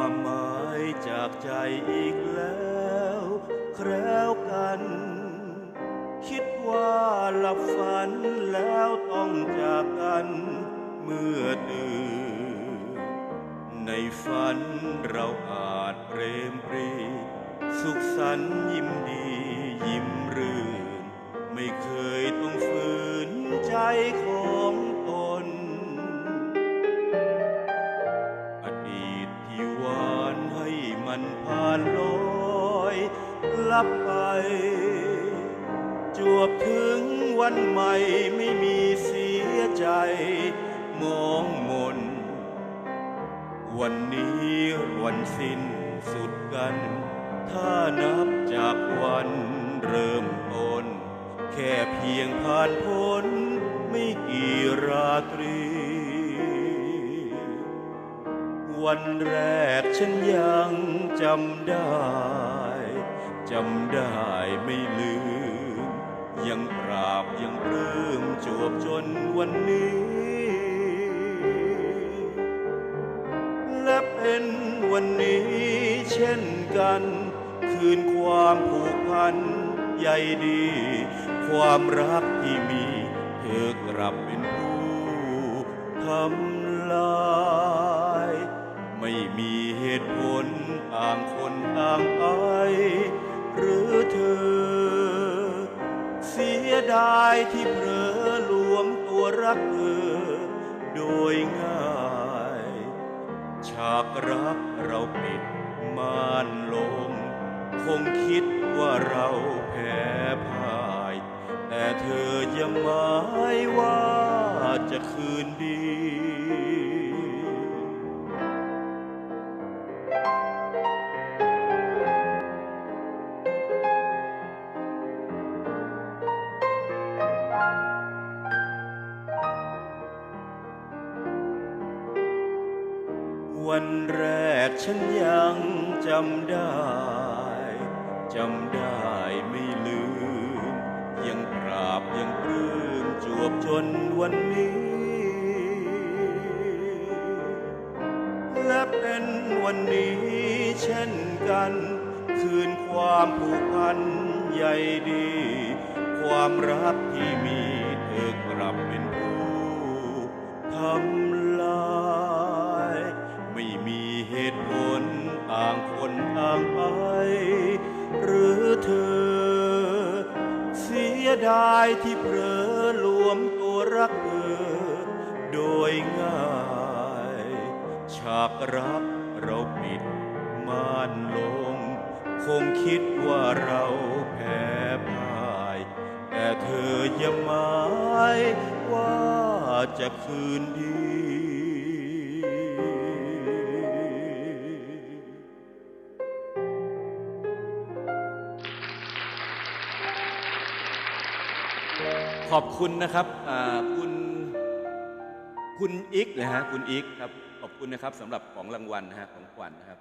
ความหมายจากใจอีกแล้วแคล้วกัน คิดว่าหลับฝันแล้วต้องจากกันเมื่อตื่นในฝันเราอาจเรมปรี สุขสันต์ยิ้มดียิ้มรื่น ไม่เคยต้องฝืนใจของานลอยลับไป จวบถึงวันใหม่ไม่มีเสียใจ มองมน วันนี้วันสิ้นสุดกัน ถ้านับจากวันเริ่มต้น แค่เพียงผ่านพ้นไม่กี่ราตรี วันแรกฉันยังจำได้ จำได้ไม่ลืม ยังปราบยังปลื้มจวบจนวันนี้ และเป็นวันนี้เช่นกัน คืนความผูกพันใยดี ความรักที่มี เธอกลับเป็นผู้ทำลาย ไม่มีเหตุผลต่างคนต่างไปหรือเธอ เสียดายที่เผลอรวมตัวรักเธอ โดยง่ายฉากรักเราปิดม่านลง คงคิดว่าเราแพ้พ่าย แต่เธออย่าหมายว่าจะคืนดี วันแรกฉันยังจำได้ จำได้ไม่ลืม ยังปราบยังปลื้มจวบจนวันนี้ และเป็นวันนี้เช่นกัน คืนความผูกพันใยดี ความรักที่มี ต่างคนต่างไป หรือเธอ เสียดายที่เผลอรวมตัวรักเธอ โดยง่าย ฉากรักเราปิดม่านลง คงคิดว่าเราแพ้พ่าย แต่เธออย่าหมายว่าจะคืนดี ขอบคุณนะครับคุณคุณอิกนะฮะคุณอิกครับขอบคุณนะครับสำหรับของรางวัลนะฮะของขวัญนะครับ